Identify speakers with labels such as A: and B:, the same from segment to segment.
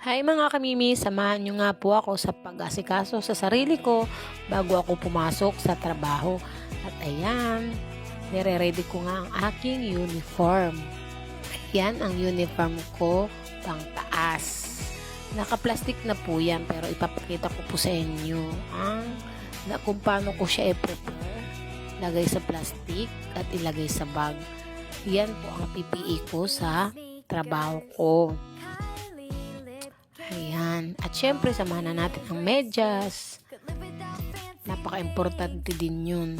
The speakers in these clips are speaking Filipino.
A: Hi mga kamimi, samahan nyo nga po ako sa pag-asikaso sa sarili ko bago ako pumasok sa trabaho. At ayan, nire-ready ko nga ang aking uniform. Ayan ang uniform ko pang taas. Naka-plastic na po yan pero ipapakita ko po sa inyo ang na kung paano ko siya i-prepare. Lagay sa plastic at ilagay sa bag. Yan po ang PPE ko sa trabaho ko. Ayan. At syempre, samahan na natin ang medyas. Napaka-importante din yun.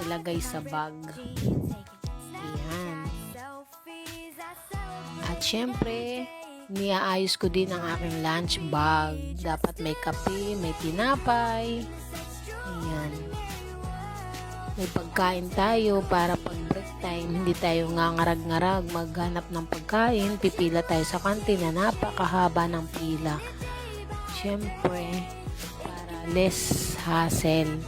A: Ilagay sa bag. Ayan. At syempre, niaayos ko din ang aking lunch bag. Dapat may kape, may tinapay. Ayan. May pagkain tayo para pag break time, hindi tayo ngangarag-ngarag maghanap ng pagkain. Pipila tayo sa kantin na napakahaba ng pila. Siyempre, para less hassle.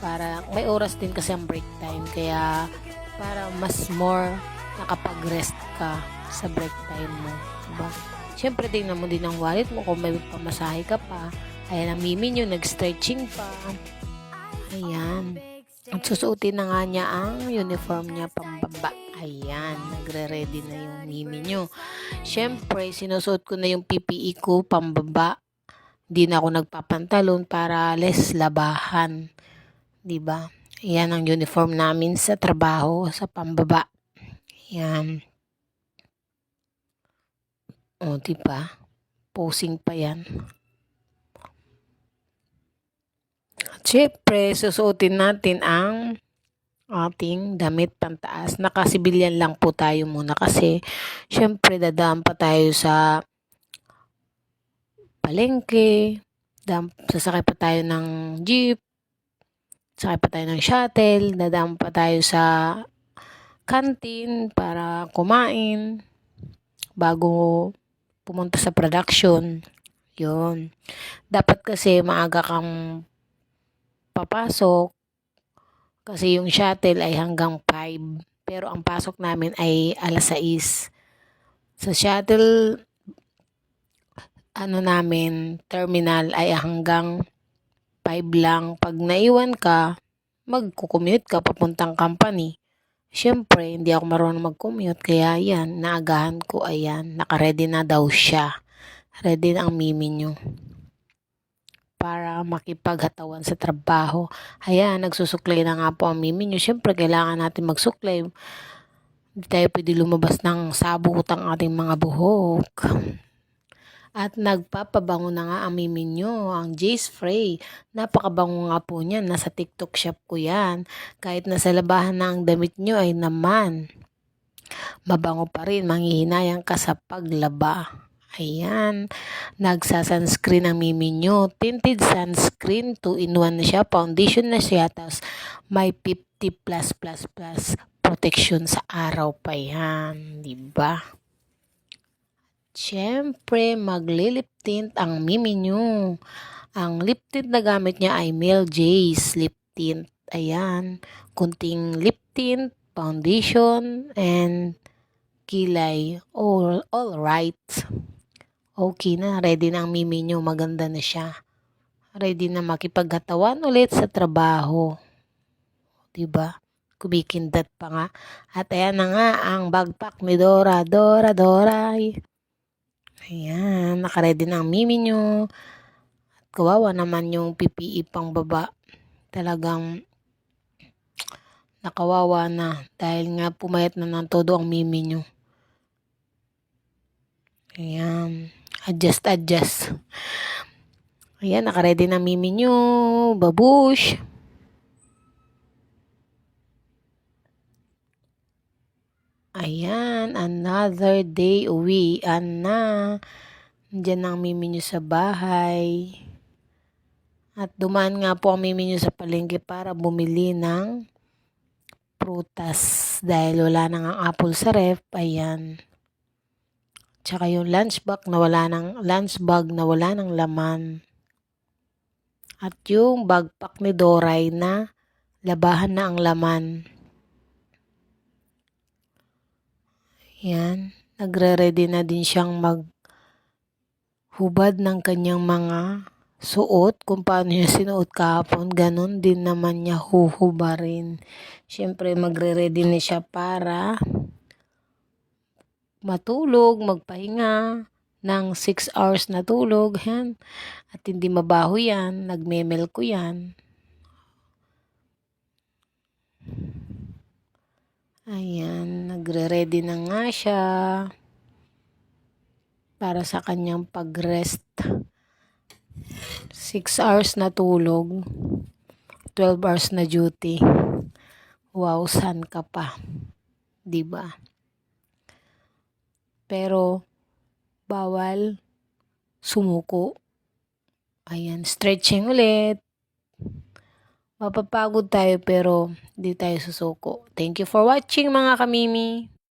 A: Para may oras din kasi ang break time. Kaya para mas more nakapag-rest ka sa break time mo. Diba? Siyempre, tingnan mo din ang wallet mo kung may pamasahe ka pa. Ayan, ang mimi nyo, nag-stretching pa. Ayan. At susuotin na nga niya ang uniform niya pambaba. Ayan, nagre-ready na yung mimi nyo. Siyempre, sinusuot ko na yung PPE ko pambaba. Hindi na ako nagpapantalon para less labahan. 'Di ba? Ayan ang uniform namin sa trabaho, sa pambaba. Ayan. O, di ba? Posing pa yan. At syempre, susuotin natin ang ating damit pantaas. Nakasibilyan lang po tayo muna kasi syempre dadaan pa tayo sa palengke, dam, sasakay pa tayo ng jeep, sakay pa tayo ng shuttle, dadaan pa tayo sa kantin para kumain bago pumunta sa production. Yun. Dapat kasi maaga kang papasok kasi yung shuttle ay hanggang 5 pero ang pasok namin ay alas 6 sa shuttle ano namin terminal ay hanggang 5 lang pag naiwan ka magkukommute ka papuntang company Siyempre, hindi ako marunong mag-commute, kaya yan, naagahan ko, ayan, nakaredy na daw siya. Ready na ang mimi nyo para makipaghatawan sa trabaho. Ayan, nagsusuklay na nga po ang mimi nyo. Siyempre, kailangan natin magsuklay. Hindi tayo pwede lumabas ng sabot ang ating mga buhok. At nagpapabango na nga ang mimi nyo, ang Jace Frey. Napakabango nga po niyan. Nasa TikTok shop ko yan. Kahit nasa labahan na ang damit nyo ay naman. Mabango pa rin, manghihinayang ka sa paglaba. Ayan. Nagsa-sunscreen ang mimi nyo. Tinted sunscreen. 2-in-1 na siya. Foundation na siya. Tapos may 50 plus plus plus protection sa araw pa yan. Diba? Siyempre, maglilip tint ang mimi nyo. Ang lip tint na gamit niya ay Mel J's lip tint. Ayan. Kunting lip tint, foundation, and kilay. All, all right. Okay na. Ready na ang mimi nyo. Maganda na siya. Ready na makipaghatawan ulit sa trabaho. Diba? Kumikindat pa nga. At ayan na nga ang bagpak ni Dora. Dora, Dora. Ayan, nakaredy na ang mimi nyo. At kawawa naman yung PPE pang baba. Talagang nakawawa na dahil nga pumayat na ng todo ang mimi nyo. Ayan, adjust, adjust. Ayan, nakaredy na mimi nyo. Babush. Ayan, another day uwian na. Diyan ang mimi nyo sa bahay. At dumaan nga po ang mimi nyo sa palengke para bumili ng prutas. Dahil wala nang ang apple sa ref. Ayan. Tsaka yung lunch bag na wala ng lunch bag na wala ng laman. At yung bagpak ni Doray na labahan na ang laman. Yan. Nagre-ready na din siyang mag hubad ng kanyang mga suot, kung paano niya sinuot kahapon, ganon din naman niya huhubarin. Siyempre, magre-ready na siya para matulog, magpahinga ng 6 hours na tulog. Yan. At hindi mabaho yan. Nagmemel ko yan. Ayan, nagre-ready na nga siya para sa kanyang pag-rest. 6 hours na tulog, 12 hours na duty. Wow, san ka pa? 'Di ba? Pero bawal sumuko. Ayan, stretching ulit. Mapapagod tayo pero di tayo susuko. Thank you for watching mga kamimi.